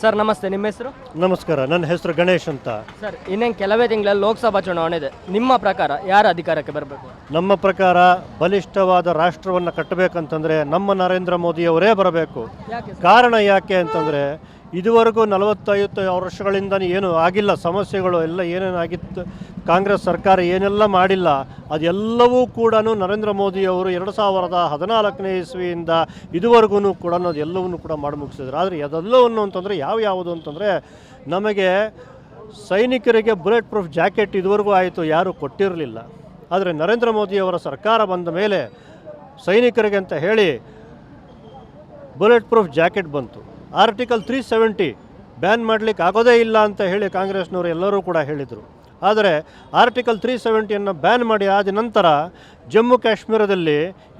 Sir ನಮಸ್ತೆ. ನಿಮ್ಮ ಹೆಸರು? ನಮಸ್ಕಾರ. ನನ್ನ ಹೆಸರು ಗಣೇಶ್ ಅಂತ. ಸರ್ ಇನ್ನೇನು ಕೆಲವೇ ತಿಂಗಳಲ್ಲಿ ಲೋಕಸಭಾ ಚುನಾವಣೆ ಇದೆ. ನಿಮ್ಮ ಪ್ರಕಾರ ಯಾರು ಅಧಿಕಾರಕ್ಕೆ ಬರಬೇಕು? ನಮ್ಮ ಪ್ರಕಾರ ಬಲಿಷ್ಠವಾದ ರಾಷ್ಟ್ರವನ್ನು ಕಟ್ಟಬೇಕಂತಂದರೆ ನಮ್ಮ ನರೇಂದ್ರ ಮೋದಿಯವರೇ ಬರಬೇಕು. ಕಾರಣ ಯಾಕೆ ಅಂತಂದರೆ ಇದುವರೆಗೂ ನಲವತ್ತೈವತ್ತು ವರ್ಷಗಳಿಂದ ಏನು ಆಗಿಲ್ಲ. ಸಮಸ್ಯೆಗಳು ಎಲ್ಲ ಏನೇನಾಗಿತ್ತು? ಕಾಂಗ್ರೆಸ್ ಸರ್ಕಾರ ಏನೆಲ್ಲ ಮಾಡಿಲ್ಲ, ಅದೆಲ್ಲವೂ ಕೂಡ ನರೇಂದ್ರ ಮೋದಿಯವರು ಎರಡು ಸಾವಿರದ ಹದಿನಾಲ್ಕನೇ ಇಸ್ವಿಯಿಂದ ಇದುವರೆಗೂ ಕೂಡ ಅದೆಲ್ಲವನ್ನು ಕೂಡ ಮಾಡಿ ಮುಗಿಸಿದ್ರು. ಆದರೆ ಅದೆಲ್ಲವನ್ನು ಅಂತಂದರೆ ಯಾವ ಯಾವುದು ಅಂತಂದರೆ ನಮಗೆ ಸೈನಿಕರಿಗೆ ಬುಲೆಟ್ ಪ್ರೂಫ್ ಜಾಕೆಟ್ ಇದುವರೆಗೂ ಆಯಿತು, ಯಾರೂ ಕೊಟ್ಟಿರಲಿಲ್ಲ. ಆದರೆ ನರೇಂದ್ರ ಮೋದಿಯವರ ಸರ್ಕಾರ ಬಂದ ಮೇಲೆ ಸೈನಿಕರಿಗೆ ಅಂತ ಹೇಳಿ ಬುಲೆಟ್ ಪ್ರೂಫ್ ಜಾಕೆಟ್ ಬಂತು. ಆರ್ಟಿಕಲ್ ತ್ರೀ ಸೆವೆಂಟಿ ಬ್ಯಾನ್ ಮಾಡಲಿಕ್ಕೆ ಆಗೋದೇ ಇಲ್ಲ ಅಂತ ಹೇಳಿ ಕಾಂಗ್ರೆಸ್ನವರು ಎಲ್ಲರೂ ಕೂಡ ಹೇಳಿದರು. ಆದರೆ ಆರ್ಟಿಕಲ್ ತ್ರೀ ಸೆವೆಂಟಿಯನ್ನು ಬ್ಯಾನ್ ಮಾಡಿ ಆದ ನಂತರ ಜಮ್ಮು ಕಾಶ್ಮೀರದಲ್ಲಿ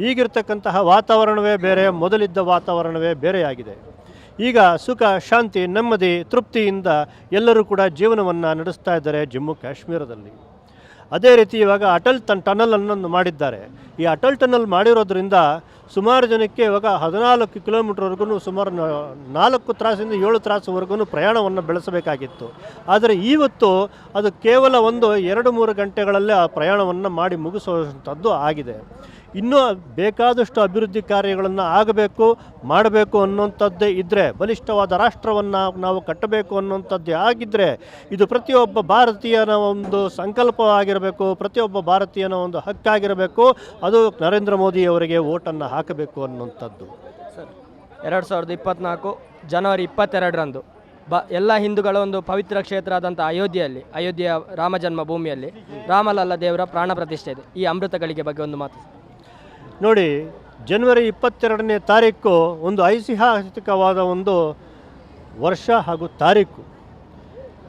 ಈಗಿರ್ತಕ್ಕಂತಹ ವಾತಾವರಣವೇ ಬೇರೆ, ಮೊದಲಿದ್ದ ವಾತಾವರಣವೇ ಬೇರೆಯಾಗಿದೆ. ಈಗ ಸುಖ, ಶಾಂತಿ, ನೆಮ್ಮದಿ, ತೃಪ್ತಿಯಿಂದ ಎಲ್ಲರೂ ಕೂಡ ಜೀವನವನ್ನು ನಡೆಸ್ತಾ ಇದ್ದಾರೆ ಜಮ್ಮು ಕಾಶ್ಮೀರದಲ್ಲಿ. ಅದೇ ರೀತಿ ಇವಾಗ ಅಟಲ್ ತನ್ ಟನಲ್ ಅನ್ನೊಂದು ಮಾಡಿದ್ದಾರೆ. ಈ ಅಟಲ್ ಟನಲ್ ಮಾಡಿರೋದ್ರಿಂದ ಸುಮಾರು ಜನಕ್ಕೆ ಇವಾಗ ಹದಿನಾಲ್ಕು ಕಿಲೋಮೀಟ್ರ್ವರೆಗೂ ಸುಮಾರು ನಾಲ್ಕು ತ್ರಾಸಿಂದ ಏಳು ತ್ರಾಸುವರೆಗೂ ಪ್ರಯಾಣವನ್ನು ಬೆಳೆಸಬೇಕಾಗಿತ್ತು. ಆದರೆ ಇವತ್ತು ಅದು ಕೇವಲ ಒಂದು ಎರಡು ಮೂರು ಗಂಟೆಗಳಲ್ಲೇ ಆ ಪ್ರಯಾಣವನ್ನು ಮಾಡಿ ಮುಗಿಸುವಂಥದ್ದು ಆಗಿದೆ. ಇನ್ನೂ ಬೇಕಾದಷ್ಟು ಅಭಿವೃದ್ಧಿ ಕಾರ್ಯಗಳನ್ನು ಆಗಬೇಕು, ಮಾಡಬೇಕು ಅನ್ನುವಂಥದ್ದೇ ಇದ್ದರೆ ಬಲಿಷ್ಠವಾದ ರಾಷ್ಟ್ರವನ್ನು ನಾವು ಕಟ್ಟಬೇಕು ಅನ್ನುವಂಥದ್ದೇ ಆಗಿದ್ದರೆ ಇದು ಪ್ರತಿಯೊಬ್ಬ ಭಾರತೀಯನ ಒಂದು ಸಂಕಲ್ಪವಾಗಿರಬೇಕು ಪ್ರತಿಯೊಬ್ಬ ಭಾರತೀಯನ ಒಂದು ಹಕ್ಕಾಗಿರಬೇಕು ಅದು ನರೇಂದ್ರ ಮೋದಿಯವರಿಗೆ ಓಟನ್ನು ಹಾಕಬೇಕು ಅನ್ನುವಂಥದ್ದು. ಸರ್, ಎರಡು ಸಾವಿರದ ಇಪ್ಪತ್ನಾಲ್ಕು ಜನವರಿ ಇಪ್ಪತ್ತೆರಡರಂದು ಬ, ಎಲ್ಲ ಹಿಂದೂಗಳ ಒಂದು ಪವಿತ್ರ ಕ್ಷೇತ್ರ ಆದಂಥ ಅಯೋಧ್ಯೆಯಲ್ಲಿ, ಅಯೋಧ್ಯೆಯ ರಾಮ ಜನ್ಮಭೂಮಿಯಲ್ಲಿ ರಾಮಲಲ್ಲ ದೇವರ ಪ್ರಾಣ ಪ್ರತಿಷ್ಠೆ ಇದೆ. ಈ ಅಮೃತಗಳಿಗೆ ಬಗ್ಗೆ ಒಂದು ಮಾತು ನೋಡಿ, ಜನವರಿ ಇಪ್ಪತ್ತೆರಡನೇ ತಾರೀಕು ಒಂದು ಐತಿಹಾಸಿಕವಾದ ಒಂದು ವರ್ಷ ಹಾಗೂ ತಾರೀಕು.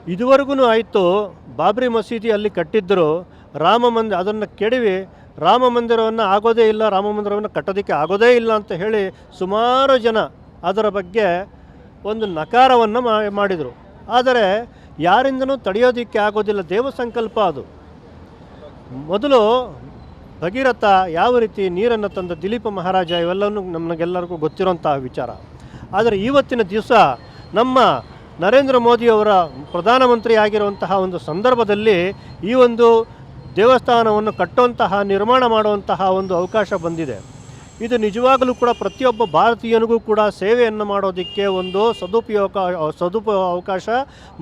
ಇದುವರೆಗೂ ಆಯಿತು, ಬಾಬ್ರಿ ಮಸೀದಿ ಅಲ್ಲಿ ಕಟ್ಟಿದ್ದರು ರಾಮ ಮಂದಿರ ಅದನ್ನು ಕೆಡವಿ, ರಾಮ ಮಂದಿರವನ್ನು ಆಗೋದೇ ಇಲ್ಲ, ರಾಮ ಮಂದಿರವನ್ನು ಕಟ್ಟೋದಕ್ಕೆ ಆಗೋದೇ ಇಲ್ಲ ಅಂತ ಹೇಳಿ ಸುಮಾರು ಜನ ಅದರ ಬಗ್ಗೆ ಒಂದು ನಕಾರವನ್ನು ಮಾಡಿದರು. ಆದರೆ, ಯಾರಿಂದನೂ ತಡೆಯೋದಕ್ಕೆ ಆಗೋದಿಲ್ಲ ದೇವ ಸಂಕಲ್ಪ ಅದು. ಮೊದಲು ಭಗೀರಥ ಯಾವ ರೀತಿ ನೀರನ್ನು ತಂದ ದಿಲೀಪ ಮಹಾರಾಜ ಇವೆಲ್ಲವೂ ನಮಗೆಲ್ಲರಿಗೂ ಗೊತ್ತಿರೋಂತಹ ವಿಚಾರ. ಆದರೆ ಇವತ್ತಿನ ದಿವಸ ನಮ್ಮ ನರೇಂದ್ರ ಮೋದಿಯವರ ಪ್ರಧಾನಮಂತ್ರಿ ಆಗಿರುವಂತಹ ಒಂದು ಸಂದರ್ಭದಲ್ಲಿ ಈ ಒಂದು ದೇವಸ್ಥಾನವನ್ನು ಕಟ್ಟುವಂತಹ, ನಿರ್ಮಾಣ ಮಾಡುವಂತಹ ಒಂದು ಅವಕಾಶ ಬಂದಿದೆ. ಇದು ನಿಜವಾಗಲೂ ಕೂಡ ಪ್ರತಿಯೊಬ್ಬ ಭಾರತೀಯನಿಗೂ ಕೂಡ ಸೇವೆಯನ್ನು ಮಾಡೋದಕ್ಕೆ ಒಂದು ಸದುಪಯೋಗ ಸದುಪ ಅವಕಾಶ,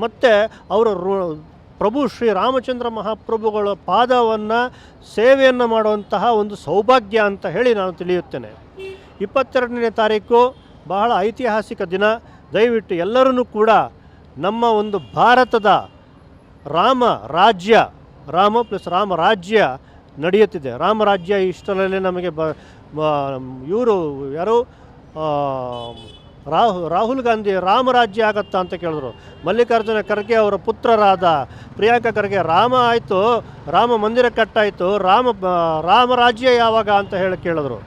ಮತ್ತು ಅವರ ಪ್ರಭು ಶ್ರೀ ರಾಮಚಂದ್ರ ಮಹಾಪ್ರಭುಗಳ ಪಾದವನ್ನು ಸೇವೆಯನ್ನು ಮಾಡುವಂತಹ ಒಂದು ಸೌಭಾಗ್ಯ ಅಂತ ಹೇಳಿ ನಾನು ತಿಳಿಯುತ್ತೇನೆ. ಇಪ್ಪತ್ತೆರಡನೇ ತಾರೀಕು ಬಹಳ ಐತಿಹಾಸಿಕ ದಿನ. ದಯವಿಟ್ಟು ಎಲ್ಲರೂ ಕೂಡ ನಮ್ಮ ಒಂದು ಭಾರತದ ರಾಮ ರಾಜ್ಯ, ರಾಮ ಪ್ಲಸ್ ರಾಮ ರಾಜ್ಯ ನಡೆಯುತ್ತಿದೆ. ರಾಮರಾಜ್ಯ ಇಷ್ಟರಲ್ಲೇ ನಮಗೆ ಬ ಇವರು ಯಾರು? ರಾಹು, ರಾಹುಲ್ ಗಾಂಧಿ ರಾಮರಾಜ್ಯ ಆಗತ್ತಾ ಅಂತ ಕೇಳಿದ್ರು. ಮಲ್ಲಿಕಾರ್ಜುನ ಖರ್ಗೆ ಅವರ ಪುತ್ರರಾದ ಪ್ರಿಯಾಂಕಾ ಖರ್ಗೆ, ರಾಮ ಆಯಿತು, ರಾಮ ಮಂದಿರ ಕಟ್ಟಾಯಿತು, ರಾಮ ರಾಮರಾಜ್ಯ ಯಾವಾಗ ಅಂತ ಹೇಳಿ ಕೇಳಿದ್ರು.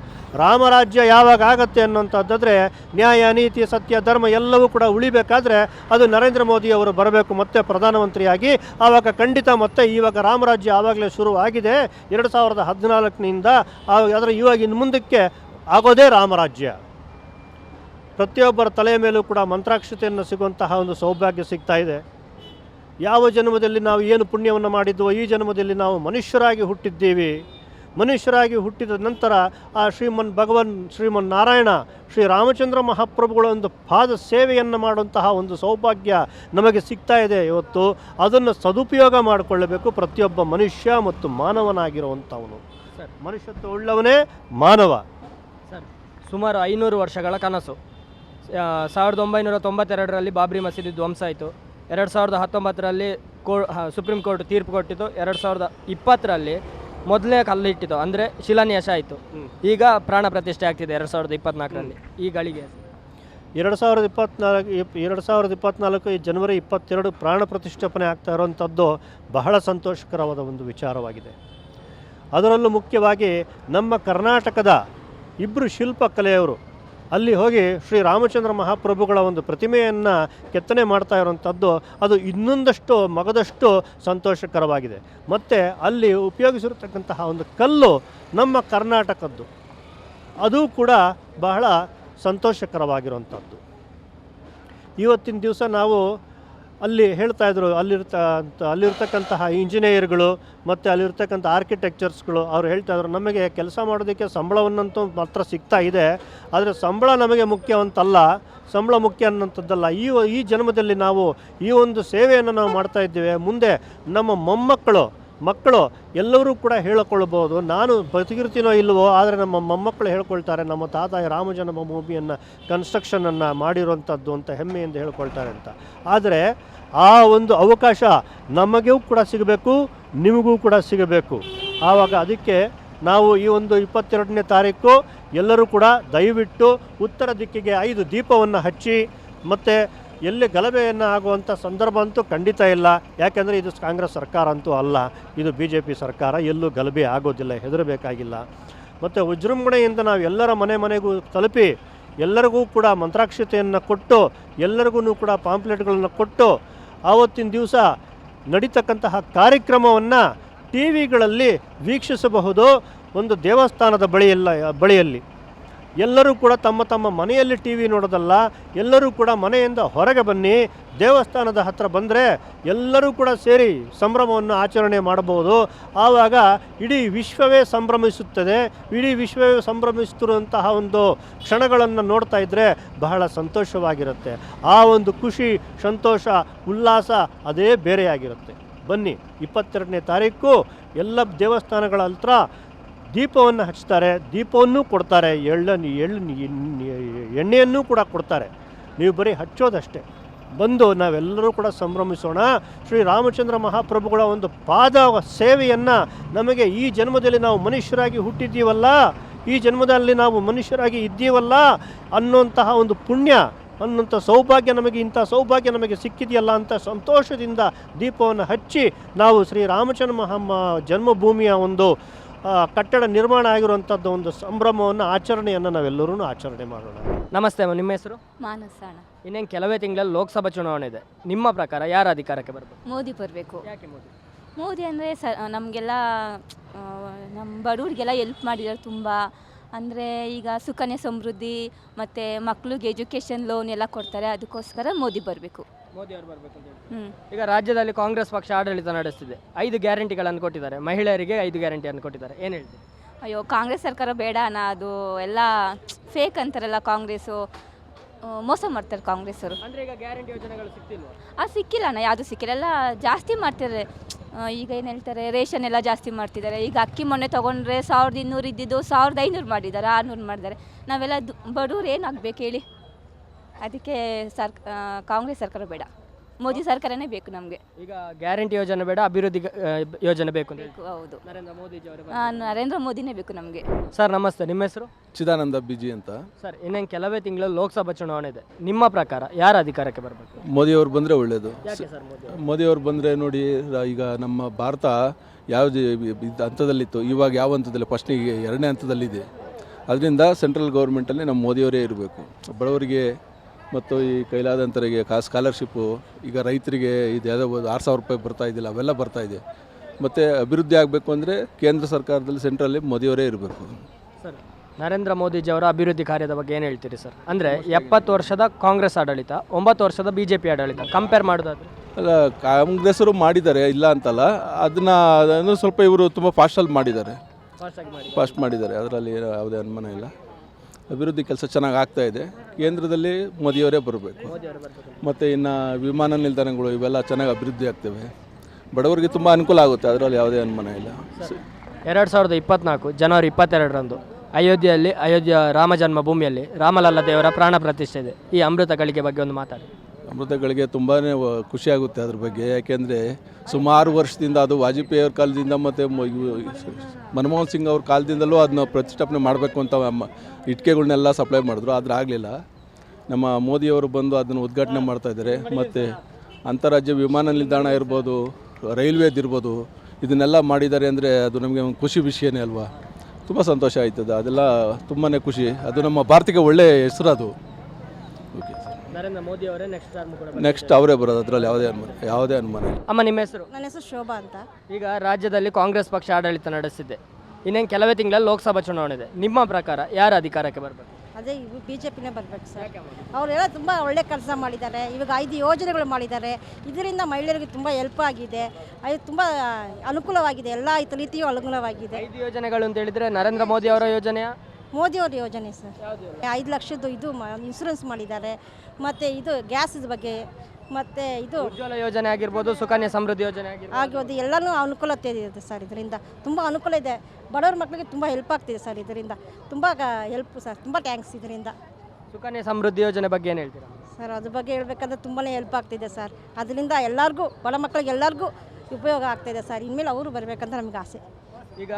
ರಾಮರಾಜ್ಯ ಯಾವಾಗ ಆಗತ್ತೆ ಅನ್ನೋಂಥದ್ದಾದರೆ ನ್ಯಾಯ, ನೀತಿ, ಸತ್ಯ, ಧರ್ಮ ಎಲ್ಲವೂ ಕೂಡ ಉಳಿಬೇಕಾದ್ರೆ ಅದು ನರೇಂದ್ರ ಮೋದಿ ಅವರು ಬರಬೇಕು. ಮತ್ತೆ ಪ್ರಧಾನಮಂತ್ರಿಯಾಗಿ ಆವಾಗ ಖಂಡಿತ ಮತ್ತೆ ಇವಾಗ ರಾಮರಾಜ್ಯ ಆವಾಗಲೇ ಶುರು ಆಗಿದೆ ಎರಡು ಸಾವಿರದ ಹದಿನಾಲ್ಕನಿಂದ ಆದರೆ ಇವಾಗ ಇನ್ನು ಮುಂದಕ್ಕೆ ಆಗೋದೇ ರಾಮರಾಜ್ಯ. ಪ್ರತಿಯೊಬ್ಬರ ತಲೆಯ ಮೇಲೂ ಕೂಡ ಮಂತ್ರಾಕ್ಷತೆಯನ್ನು ಸಿಗುವಂತಹ ಒಂದು ಸೌಭಾಗ್ಯ ಸಿಗ್ತಾ ಇದೆ. ಯಾವ ಜನ್ಮದಲ್ಲಿ ನಾವು ಏನು ಪುಣ್ಯವನ್ನು ಮಾಡಿದ್ವೋ ಈ ಜನ್ಮದಲ್ಲಿ ನಾವು ಮನುಷ್ಯರಾಗಿ ಹುಟ್ಟಿದ್ದೀವಿ. ಮನುಷ್ಯರಾಗಿ ಹುಟ್ಟಿದ ನಂತರ ಆ ಶ್ರೀಮನ್ ಭಗವನ್ ಶ್ರೀಮನ್ ನಾರಾಯಣ ಶ್ರೀ ರಾಮಚಂದ್ರ ಮಹಾಪ್ರಭುಗಳ ಒಂದು ಪಾದ ಸೇವೆಯನ್ನು ಮಾಡುವಂತಹ ಒಂದು ಸೌಭಾಗ್ಯ ನಮಗೆ ಸಿಗ್ತಾ ಇದೆ. ಇವತ್ತು ಅದನ್ನು ಸದುಪಯೋಗ ಮಾಡಿಕೊಳ್ಳಬೇಕು. ಪ್ರತಿಯೊಬ್ಬ ಮನುಷ್ಯ ಮತ್ತು ಮಾನವನಾಗಿರುವಂಥವನು. ಸರ್. ಮನುಷ್ಯತ್ವ ಉಳ್ಳವನೇ ಮಾನವ. ಸರ್ ಸುಮಾರು ಐನೂರು ವರ್ಷಗಳ ಕನಸು. ಸಾವಿರದ ಒಂಬೈನೂರ ತೊಂಬತ್ತೆರಡರಲ್ಲಿ ಬಾಬ್ರಿ ಮಸೀದಿ ಧ್ವಂಸ ಆಯಿತು. ಎರಡು ಸಾವಿರದ ಹತ್ತೊಂಬತ್ತರಲ್ಲಿ ಕೋ ಸುಪ್ರೀಂ ಕೋರ್ಟ್ ತೀರ್ಪು ಕೊಟ್ಟಿತು ಎರಡು ಸಾವಿರದ ಇಪ್ಪತ್ತರಲ್ಲಿ ಮೊದಲನೇ ಕಲ್ಲು ಇಟ್ಟಿತು ಅಂದರೆ ಶಿಲಾನ್ಯಾಸ ಆಯಿತು. ಈಗ ಪ್ರಾಣ ಪ್ರತಿಷ್ಠೆ ಆಗ್ತಿದೆ ಎರಡು ಸಾವಿರದ ಇಪ್ಪತ್ನಾಲ್ಕರಲ್ಲಿ. ಈ ಗಳಿಗೆ. ಎರಡು ಸಾವಿರದ ಇಪ್ಪತ್ನಾಲ್ಕು ಇಪ್- ಎರಡು ಸಾವಿರದ ಇಪ್ಪತ್ನಾಲ್ಕು ಈ ಜನವರಿ ಇಪ್ಪತ್ತೆರಡು ಪ್ರಾಣ ಪ್ರತಿಷ್ಠಾಪನೆ ಆಗ್ತಾ ಇರುವಂಥದ್ದು ಬಹಳ ಸಂತೋಷಕರವಾದ ಒಂದು ವಿಚಾರವಾಗಿದೆ. ಅದರಲ್ಲೂ ಮುಖ್ಯವಾಗಿ ನಮ್ಮ ಕರ್ನಾಟಕದ ಇಬ್ಬರು ಶಿಲ್ಪಕಲೆಯವರು ಅಲ್ಲಿ ಹೋಗಿ ಶ್ರೀ ರಾಮಚಂದ್ರ ಮಹಾಪ್ರಭುಗಳ ಒಂದು ಪ್ರತಿಮೆಯನ್ನು ಕೆತ್ತನೆ ಮಾಡ್ತಾ ಇರುವಂಥದ್ದು ಅದು ಇನ್ನೊಂದಷ್ಟು ಮಗದಷ್ಟು ಸಂತೋಷಕರವಾಗಿದೆ. ಮತ್ತು ಅಲ್ಲಿ ಉಪಯೋಗಿಸಿರತಕ್ಕಂತಹ ಒಂದು ಕಲ್ಲು ನಮ್ಮ ಕರ್ನಾಟಕದ್ದು. ಅದು ಕೂಡ ಬಹಳ ಸಂತೋಷಕರವಾಗಿರುವಂಥದ್ದು ಇವತ್ತಿನ ದಿವಸ ನಾವು ಅಲ್ಲಿ ಹೇಳ್ತಾ ಇದ್ರು, ಅಲ್ಲಿರ್ತ, ಅಲ್ಲಿರ್ತಕ್ಕಂತಹ ಇಂಜಿನಿಯರ್ಗಳು ಮತ್ತು ಅಲ್ಲಿರ್ತಕ್ಕಂಥ ಆರ್ಕಿಟೆಕ್ಚರ್ಸ್ಗಳು ಅವ್ರು ಹೇಳ್ತಾ ಇದ್ರು, ನಮಗೆ ಕೆಲಸ ಮಾಡೋದಕ್ಕೆ ಸಂಬಳವನ್ನಂತೂ ಮಾತ್ರ ಸಿಗ್ತಾ ಇದೆ, ಆದರೆ ಸಂಬಳ ನಮಗೆ ಮುಖ್ಯವಂತಲ್ಲ. ಸಂಬಳ ಮುಖ್ಯ ಅನ್ನೋಂಥದ್ದಲ್ಲ ಈ ಈ ಜನ್ಮದಲ್ಲಿ ನಾವು ಈ ಒಂದು ಸೇವೆಯನ್ನು ನಾವು ಮಾಡ್ತಾ ಇದ್ದೇವೆ. ಮುಂದೆ ನಮ್ಮ ಮೊಮ್ಮಕ್ಕಳು ಮಕ್ಕಳು ಎಲ್ಲರೂ ಕೂಡ ಹೇಳಿಕೊಳ್ಳಬಹುದು ನಾನು ಬದುಕಿರ್ತೀನೋ ಇಲ್ಲವೋ ಆದರೆ ನಮ್ಮ ಮೊಮ್ಮಕ್ಕಳು ಹೇಳ್ಕೊಳ್ತಾರೆ, ನಮ್ಮ ತಾತ ರಾಮ ಜನ್ಮಭೂಮಿಯನ್ನು ಕನ್ಸ್ಟ್ರಕ್ಷನನ್ನು ಮಾಡಿರುವಂಥದ್ದು ಅಂತ ಹೆಮ್ಮೆಯಿಂದ ಹೇಳ್ಕೊಳ್ತಾರೆ ಅಂತ. ಆದರೆ ಆ ಒಂದು ಅವಕಾಶ ನಮಗೂ ಕೂಡ ಸಿಗಬೇಕು, ನಿಮಗೂ ಕೂಡ ಸಿಗಬೇಕು. ಆವಾಗ ಅದಕ್ಕೆ ನಾವು ಈ ಒಂದು ಇಪ್ಪತ್ತೆರಡನೇ ತಾರೀಕು ಎಲ್ಲರೂ ಕೂಡ ದಯವಿಟ್ಟು ಉತ್ತರ ದಿಕ್ಕಿಗೆ ಐದು ದೀಪವನ್ನು ಹಚ್ಚಿ, ಮತ್ತು ಎಲ್ಲಿ ಗಲಭೆಯನ್ನು ಆಗುವಂಥ ಸಂದರ್ಭ ಅಂತೂ ಖಂಡಿತ ಇಲ್ಲ. ಯಾಕೆಂದರೆ ಇದು ಕಾಂಗ್ರೆಸ್ ಸರ್ಕಾರ ಅಂತೂ ಅಲ್ಲ. ಇದು ಬಿ ಜೆ ಪಿ ಸರ್ಕಾರ, ಎಲ್ಲೂ ಗಲಭೆ ಆಗೋದಿಲ್ಲ, ಹೆದರಬೇಕಾಗಿಲ್ಲ. ಮತ್ತು ವಿಜೃಂಭಣೆಯಿಂದ ನಾವು ಎಲ್ಲರ ಮನೆ ಮನೆಗೂ ತಲುಪಿ, ಎಲ್ಲರಿಗೂ ಕೂಡ ಮಂತ್ರಾಕ್ಷತೆಯನ್ನು ಕೊಟ್ಟು, ಎಲ್ಲರಿಗೂ ಕೂಡ ಪಾಂಪ್ಲೆಟ್ಗಳನ್ನು ಕೊಟ್ಟು, ಆವತ್ತಿನ ದಿವಸ ನಡೀತಕ್ಕಂತಹ ಕಾರ್ಯಕ್ರಮವನ್ನು ಟಿ ವಿಗಳಲ್ಲಿ ವೀಕ್ಷಿಸಬಹುದು. ಒಂದು ದೇವಸ್ಥಾನದ ಬಳಿಯಲ್ಲ, ಬಳಿಯಲ್ಲಿ. ಎಲ್ಲರೂ ಕೂಡ ತಮ್ಮ ತಮ್ಮ ಮನೆಯಲ್ಲಿ ಟಿ ವಿ ನೋಡೋದಲ್ಲ, ಎಲ್ಲರೂ ಕೂಡ ಮನೆಯಿಂದ ಹೊರಗೆ ಬನ್ನಿ, ದೇವಸ್ಥಾನದ ಹತ್ತಿರ ಬಂದರೆ ಎಲ್ಲರೂ ಕೂಡ ಸೇರಿ ಸಂಭ್ರಮವನ್ನು ಆಚರಣೆ ಮಾಡಬಹುದು. ಆವಾಗ ಇಡೀ ವಿಶ್ವವೇ ಸಂಭ್ರಮಿಸುತ್ತದೆ. ಇಡೀ ವಿಶ್ವವೇ ಸಂಭ್ರಮಿಸುತ್ತಿರುವಂತಹ ಒಂದು ಕ್ಷಣಗಳನ್ನು ನೋಡ್ತಾ ಇದ್ದರೆ ಬಹಳ ಸಂತೋಷವಾಗಿರುತ್ತೆ. ಆ ಒಂದು ಖುಷಿ, ಸಂತೋಷ, ಉಲ್ಲಾಸ ಅದೇ ಬೇರೆಯಾಗಿರುತ್ತೆ. ಬನ್ನಿ, ಇಪ್ಪತ್ತೆರಡನೇ ತಾರೀಕು, ಎಲ್ಲ ದೇವಸ್ಥಾನಗಳ ಹತ್ರ ದೀಪವನ್ನು ಹಚ್ತಾರೆ, ದೀಪವನ್ನು ಕೊಡ್ತಾರೆ, ಎಳ್ಳನ್ನು, ಎಳ್ಳು, ಎಣ್ಣೆಯನ್ನು ಕೂಡ ಕೊಡ್ತಾರೆ. ನೀವು ಬರೀ ಹಚ್ಚೋದಷ್ಟೇ. ಬಂದು ನಾವೆಲ್ಲರೂ ಕೂಡ ಸಂಭ್ರಮಿಸೋಣ. ಶ್ರೀ ರಾಮಚಂದ್ರ ಮಹಾಪ್ರಭುಗಳ ಒಂದು ಪಾದ ಸೇವೆಯನ್ನು ನಮಗೆ ಈ ಜನ್ಮದಲ್ಲಿ ನಾವು ಮನುಷ್ಯರಾಗಿ ಹುಟ್ಟಿದ್ದೀವಲ್ಲ, ಈ ಜನ್ಮದಲ್ಲಿ ನಾವು ಮನುಷ್ಯರಾಗಿ ಇದ್ದೀವಲ್ಲ ಅನ್ನೋಂತಹ ಒಂದು ಪುಣ್ಯ ಅನ್ನೋಂಥ ಸೌಭಾಗ್ಯ ನಮಗೆ, ಇಂಥ ಸೌಭಾಗ್ಯ ನಮಗೆ ಸಿಕ್ಕಿದೆಯಲ್ಲ ಅಂತ ಸಂತೋಷದಿಂದ ದೀಪವನ್ನು ಹಚ್ಚಿ ನಾವು ಶ್ರೀ ರಾಮಚಂದ್ರ ಜನ್ಮಭೂಮಿಯ ಒಂದು ಕಟ್ಟಡ ನಿರ್ಮಾಣ ಆಗಿರುವಂಥದ್ದು ಒಂದು ಸಂಭ್ರಮವನ್ನು ಆಚರಣೆಯನ್ನು ನಾವೆಲ್ಲರೂ ಆಚರಣೆ ಮಾಡೋಣ. ನಮಸ್ತೆ ನಿಮ್ಮ ಹೆಸರು? ಮಾನಸ ಅಣ್ಣ. ಇನ್ನೇನು ಕೆಲವೇ ತಿಂಗಳಲ್ಲಿ ಲೋಕಸಭಾ ಚುನಾವಣೆ ಇದೆ. ನಿಮ್ಮ ಪ್ರಕಾರ ಯಾರು ಅಧಿಕಾರಕ್ಕೆ ಬರಬೇಕು? ಮೋದಿ ಬರಬೇಕು. ಯಾಕೆ ಮೋದಿ? ಮೋದಿ ಅಂದರೆ ಸ ನಮಗೆಲ್ಲ ನಮ್ಮ ಬಡವ್ರಿಗೆಲ್ಲ ಎಲ್ಪ್ ಮಾಡಿದ್ದಾರೆ ತುಂಬ. ಅಂದರೆ ಈಗ ಸುಕನ್ಯಾ ಸಮೃದ್ಧಿ ಮತ್ತು ಮಕ್ಳಿಗೆ ಎಜುಕೇಷನ್ ಲೋನ್ ಎಲ್ಲ ಕೊಡ್ತಾರೆ ಅದಕ್ಕೋಸ್ಕರ ಮೋದಿ ಬರಬೇಕು. ಮೋದಿ ಅವರು ಬರಬೇಕು ಅಂತ ಹೇಳ್ತಾರೆ ಈಗ ರಾಜ್ಯದಲ್ಲಿ ಕಾಂಗ್ರೆಸ್ ಪಕ್ಷ ಆಡಳಿತ ನಡೆಸ್ತಿದೆ. ಐದು ಗ್ಯಾರಂಟಿಗಳನ್ನು ಕೊಟ್ಟಿದ್ದಾರೆ. ಮಹಿಳೆಯರಿಗೆ ಐದು ಗ್ಯಾರಂಟಿಯನ್ನು ಕೊಟ್ಟಿದ್ದಾರೆ. ಏನು ಹೇಳ್ತೀವಿ ಅಯ್ಯೋ ಕಾಂಗ್ರೆಸ್ ಸರ್ಕಾರ ಬೇಡ ಅಣ್ಣ. ಅದು ಎಲ್ಲ ಫೇಕ್ ಅಂತಾರಲ್ಲ ಕಾಂಗ್ರೆಸ್ಸು ಆ, ಮೋಸ ಮಾಡ್ತಾರೆ ಕಾಂಗ್ರೆಸ್ಸವರು. ಅಂದ್ರೆ ಈಗ ಗ್ಯಾರಂಟಿ ಯೋಜನೆಗಳು ಸಿಗ್ತಿಲ್ವಾ ಆ ಸಿಕ್ಕಿಲ್ಲ ಅಣ್ಣ. ಯಾವುದು ಸಿಕ್ಕಿಲ್ಲ. ಎಲ್ಲ ಜಾಸ್ತಿ ಮಾಡ್ತಿದ್ದಾರೆ. ಆ, ಈಗ ಏನು ಹೇಳ್ತಾರೆ? ರೇಷನ್ ಎಲ್ಲ ಜಾಸ್ತಿ ಮಾಡ್ತಿದ್ದಾರೆ. ಈಗ ಅಕ್ಕಿ ಮೊನ್ನೆ ತೊಗೊಂಡ್ರೆ ಸಾವಿರದ ಇನ್ನೂರು ಇದ್ದಿದ್ದು ಸಾವಿರದ ಐನೂರು ಮಾಡಿದ್ದಾರೆ ಆರುನೂರು ಮಾಡಿದ್ದಾರೆ. ನಾವೆಲ್ಲ ದು ಬಡವ್ರು ಏನಾಗಬೇಕು ಹೇಳಿ? ಅದಕ್ಕೆ ಸರ್ ಕಾಂಗ್ರೆಸ್ ಸರ್ಕಾರ ಬೇಡ. ಮೋದಿ ಸರ್ಕಾರನೇ ಬೇಕು ನಮಗೆ. ಈಗ ಗ್ಯಾರಂಟಿ ಯೋಜನೆ ಬೇಡ ಅಭಿವೃದ್ಧಿ ಯೋಜನೆ ಬೇಕು ಅಂತ ಹೌದು. ನರೇಂದ್ರ ಮೋದಿ ಅವರು ನರೇಂದ್ರ ಮೋದಿನೇ ಬೇಕು ನಮಗೆ. ಸರ್ ನಮಸ್ತೆ. ನಿಮ್ಮ ಹೆಸರು? ಚಿದಾನಂದ ಬಿಜಿ ಅಂತ. ಸರ್ ಇನ್ನೇನು ಕೆಲವೇ ತಿಂಗಳಲ್ಲಿ ಲೋಕಸಭಾ ಚುನಾವಣೆ ಇದೆ. ನಿಮ್ಮ ಪ್ರಕಾರ ಯಾರು ಅಧಿಕಾರಕ್ಕೆ ಬರಬೇಕು? ಮೋದಿಯವರು ಬಂದರೆ ಒಳ್ಳೆಯದು ಯಾಕೆ ಸರ್ ಮೋದಿ ಮೋದಿಯವರು ಬಂದರೆ ನೋಡಿ ಈಗ ನಮ್ಮ ಭಾರತ ಯಾವ ಹಂತದಲ್ಲಿತ್ತು ಇವಾಗ ಯಾವ ಹಂತದಲ್ಲಿ? ಫಸ್ಟಿಗೆ ಎರಡನೇ ಹಂತದಲ್ಲಿದೆ. ಅದರಿಂದ ಸೆಂಟ್ರಲ್ ಗೌರ್ಮೆಂಟಲ್ಲಿ ನಮ್ಮ ಮೋದಿಯವರೇ ಇರಬೇಕು. ಬಡವರಿಗೆ ಮತ್ತು ಈ ಕೈಲಾದಂತರಿಗೆ ಕಾ ಸ್ಕಾಲರ್ಶಿಪ್ಪು ಈಗ ರೈತರಿಗೆ ಇದು ಯಾವುದೋ ಒಂದು ಆರು ಸಾವಿರ ರೂಪಾಯಿ ಬರ್ತಾ ಇದ್ದಿಲ್ಲ ಅವೆಲ್ಲ ಬರ್ತಾ ಇದೆ. ಮತ್ತು ಅಭಿವೃದ್ಧಿ ಆಗಬೇಕು ಅಂದರೆ ಕೇಂದ್ರ ಸರ್ಕಾರದಲ್ಲಿ ಸೆಂಟ್ರಲ್ಲಿ ಮೋದಿಯವರೇ ಇರಬೇಕು. ಸರ್ ನರೇಂದ್ರ ಮೋದಿಜಿ ಅವರ ಅಭಿವೃದ್ಧಿ ಕಾರ್ಯದ ಬಗ್ಗೆ ಏನು ಹೇಳ್ತೀರಿ ಸರ್? ಅಂದರೆ ಎಪ್ಪತ್ತು ವರ್ಷದ ಕಾಂಗ್ರೆಸ್ ಆಡಳಿತ ಒಂಬತ್ತು ವರ್ಷದ ಬಿ ಜೆ ಪಿ ಆಡಳಿತ ಕಂಪೇರ್ ಮಾಡೋದಾದ್ರೆ? ಅಲ್ಲ ಕಾಂಗ್ರೆಸ್ಸರು ಮಾಡಿದ್ದಾರೆ ಇಲ್ಲ ಅಂತಲ್ಲ ಅದನ್ನು ಅದನ್ನು ಸ್ವಲ್ಪ ಇವರು ತುಂಬ ಫಾಸ್ಟಲ್ಲಿ ಮಾಡಿದ್ದಾರೆ. ಫಾಸ್ಟ್ ಮಾಡಿದ್ದಾರೆ. ಅದರಲ್ಲಿ ಯಾವುದೇ ಅನುಮಾನ ಇಲ್ಲ. ಅಭಿವೃದ್ಧಿ ಕೆಲಸ ಚೆನ್ನಾಗಿ ಆಗ್ತಾ ಇದೆ. ಕೇಂದ್ರದಲ್ಲಿ ಮೋದಿಯವರೇ ಬರಬೇಕು. ಮತ್ತು ಇನ್ನು ವಿಮಾನ ನಿಲ್ದಾಣಗಳು ಇವೆಲ್ಲ ಚೆನ್ನಾಗಿ ಅಭಿವೃದ್ಧಿ ಆಗ್ತವೆ. ಬಡವರಿಗೆ ತುಂಬ ಅನುಕೂಲ ಆಗುತ್ತೆ, ಅದರಲ್ಲಿ ಯಾವುದೇ ಅನುಮಾನ ಇಲ್ಲ. ಎರಡು ಸಾವಿರದ ಇಪ್ಪತ್ನಾಲ್ಕು, ಜನವರಿ ಇಪ್ಪತ್ತೆರಡರಂದು ಅಯೋಧ್ಯೆಯಲ್ಲಿ, ಅಯೋಧ್ಯ ರಾಮ ಜನ್ಮಭೂಮಿಯಲ್ಲಿ ರಾಮಲಲ್ಲ ದೇವರ ಪ್ರಾಣ ಪ್ರತಿಷ್ಠೆ ಇದೆ. ಈ ಅಮೃತ ಗಳಿಕೆ ಬಗ್ಗೆ ಒಂದು ಮಾತಾಡಿ. ಅಮೃತಗಳಿಗೆ ತುಂಬಾ ಖುಷಿಯಾಗುತ್ತೆ ಅದ್ರ ಬಗ್ಗೆ. ಯಾಕೆಂದರೆ ಸುಮಾರು ವರ್ಷದಿಂದ ಅದು ವಾಜಪೇಯಿ ಅವ್ರ ಕಾಲದಿಂದ ಮತ್ತು ಮನಮೋಹನ್ ಸಿಂಗ್ ಅವ್ರ ಕಾಲದಿಂದಲೂ ಅದನ್ನ ಪ್ರತಿಷ್ಠಾಪನೆ ಮಾಡಬೇಕು ಅಂತ ಇಟ್ಕೆಗಳನ್ನೆಲ್ಲ ಸಪ್ಲೈ ಮಾಡಿದ್ರು. ಆದರೆ ಆಗಲಿಲ್ಲ. ನಮ್ಮ ಮೋದಿಯವರು ಬಂದು ಅದನ್ನು ಉದ್ಘಾಟನೆ ಮಾಡ್ತಾ ಇದ್ದಾರೆ. ಮತ್ತು ಅಂತಾರಾಜ್ಯ ವಿಮಾನ ನಿಲ್ದಾಣ ಇರ್ಬೋದು ರೈಲ್ವೇದಿರ್ಬೋದು ಇದನ್ನೆಲ್ಲ ಮಾಡಿದ್ದಾರೆ ಅಂದರೆ ಅದು ನಮಗೆ ಒಂದು ಖುಷಿ ವಿಷಯನೇ ಅಲ್ವಾ? ತುಂಬ ಸಂತೋಷ ಆಯ್ತದೆ. ಅದೆಲ್ಲ ತುಂಬಾ ಖುಷಿ. ಅದು ನಮ್ಮ ಭಾರತಕ್ಕೆ ಒಳ್ಳೆಯ ಹೆಸರು ಅದು. ನರೇಂದ್ರ ಮೋದಿ ಅವರೇ ನೆಕ್ಸ್ಟ್ ಟರ್ಮ್ ಕೂಡ ನೆಕ್ಸ್ಟ್ ಅವರೇ ಬರೋದು ಅದರಲ್ಲಿ ಯಾವುದೇ ಅನುಮಾನ ಯಾವುದೇ ಅನುಮಾನ ಇಲ್ಲ. ಅಮ್ಮ ನಿಮ್ಮ ಹೆಸರು? ನನ್ನ ಹೆಸರು ಶೋಭಾ ಅಂತ. ಈಗ ರಾಜ್ಯದಲ್ಲಿ ಕಾಂಗ್ರೆಸ್ ಪಕ್ಷ ಆಡಳಿತ ನಡೆಸಿದೆ. ಇನ್ನೇನು ಕೆಲವೇ ತಿಂಗಳಲ್ಲಿ ಲೋಕಸಭಾ ಚುನಾವಣೆ ಇದೆ. ನಿಮ್ಮ ಪ್ರಕಾರ ಯಾರು ಅಧಿಕಾರಕ್ಕೆ ಬರಬೇಕು? ಅದೇ ಇವು ಬಿ ಜೆ ಪಿನೇ ಬರಬೇಕು ಸರ್. ಅವರೆಲ್ಲ ತುಂಬ ಒಳ್ಳೆ ಕೆಲಸ ಮಾಡಿದ್ದಾರೆ. ಇವಾಗ ಐದು ಯೋಜನೆಗಳು ಮಾಡಿದ್ದಾರೆ. ಇದರಿಂದ ಮಹಿಳೆಯರಿಗೆ ತುಂಬ ಹೆಲ್ಪ್ ಆಗಿದೆ. ಅದು ತುಂಬ ಅನುಕೂಲವಾಗಿದೆ. ಎಲ್ಲ ರೀತಿಯೂ ಅನುಕೂಲವಾಗಿದೆ. ಐದು ಯೋಜನೆಗಳು ಅಂತ ಹೇಳಿದ್ರೆ ನರೇಂದ್ರ ಮೋದಿ ಅವರ ಯೋಜನೆಯ? ಮೋದಿಯವ್ರ ಯೋಜನೆ ಸರ್. ಐದು ಲಕ್ಷದ್ದು ಇದು ಇನ್ಸೂರೆನ್ಸ್ ಮಾಡಿದ್ದಾರೆ. ಮತ್ತು ಇದು ಗ್ಯಾಸ್ ಬಗ್ಗೆ ಮತ್ತು ಇದು ಉಜ್ವಲ ಯೋಜನೆ ಆಗಿರ್ಬೋದು ಸುಕನ್ಯಾ ಸಮೃದ್ಧಿ ಯೋಜನೆ ಆಗಿರ್ಬೋದು. ಎಲ್ಲನೂ ಅನುಕೂಲತೆ ಇದೆ ಸರ್ ಇದರಿಂದ. ತುಂಬ ಅನುಕೂಲ ಇದೆ. ಬಡವ್ರ ಮಕ್ಕಳಿಗೆ ತುಂಬ ಹೆಲ್ಪ್ ಆಗ್ತಿದೆ ಸರ್ ಇದರಿಂದ. ತುಂಬ ಹೆಲ್ಪ್ ಸರ್ ತುಂಬ ಥ್ಯಾಂಕ್ಸ್ ಇದರಿಂದ. ಸುಕನ್ಯಾ ಸಮೃದ್ಧಿ ಯೋಜನೆ ಬಗ್ಗೆ ಏನು ಹೇಳ್ತೀರಾ? ಸರ್ ಅದ್ರ ಬಗ್ಗೆ ಹೇಳ್ಬೇಕಂದ್ರೆ ತುಂಬಾ ಹೆಲ್ಪ್ ಆಗ್ತಿದೆ ಸರ್. ಅದರಿಂದ ಎಲ್ಲರಿಗೂ ಬಡ ಮಕ್ಕಳಿಗೆ ಎಲ್ಲರಿಗೂ ಉಪಯೋಗ ಆಗ್ತಿದೆ ಸರ್. ಇನ್ಮೇಲೆ ಅವರು ಬರಬೇಕಂತ ನಮಗೆ ಆಸೆ. ಈಗ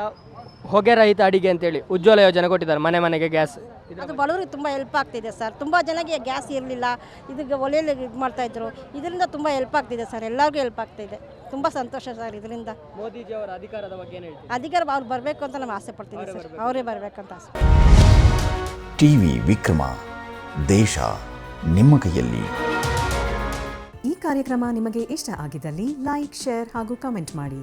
ಹೊಗೆ ರಹಿತ ಅಡಿಗೆ ಅಂತೇಳಿ ಉಜ್ವಲ ಯೋಜನೆ ಕೊಟ್ಟಿದ್ದಾರೆ. ಮನೆ ಮನೆಗೆ ಗ್ಯಾಸ್. ಅದು ಬಡವರಿಗೆ ತುಂಬ ಹೆಲ್ಪ್ ಆಗ್ತಿದೆ ಸರ್ ತುಂಬ ಜನಕ್ಕೆ ಗ್ಯಾಸ್ ಇರಲಿಲ್ಲ ಇದಕ್ಕೆ ಒಲೆಯಲ್ಲಿ ಇದು ಮಾಡ್ತಾಯಿದ್ರು ಇದರಿಂದ ತುಂಬ ಹೆಲ್ಪ್ ಆಗ್ತಿದೆ ಸರ್ ಎಲ್ಲರಿಗೂ ಹೆಲ್ಪ್ ಆಗ್ತಿದೆ. ತುಂಬ ಸಂತೋಷ ಸರ್ ಇದರಿಂದ. ಮೋದಿಜಿ ಅವರ ಅಧಿಕಾರದ ಬಗ್ಗೆ ಏನು ಹೇಳ್ತೀರಾ? ಅಧಿಕಾರ ಅವ್ರು ಬರಬೇಕು ಅಂತ ನಾವು ಆಸೆ ಪಡ್ತೀವಿ ಸರ್ ಅವರೇ ಬರಬೇಕಂತ ಆಸೆ. ಟಿವಿ ವಿಕ್ರಮ ದೇಶ ನಿಮ್ಮ ಕೈಯಲ್ಲಿ. ಈ ಕಾರ್ಯಕ್ರಮ ನಿಮಗೆ ಇಷ್ಟ ಆಗಿದ್ದಲ್ಲಿ ಲೈಕ್ ಶೇರ್ ಹಾಗೂ ಕಮೆಂಟ್ ಮಾಡಿ.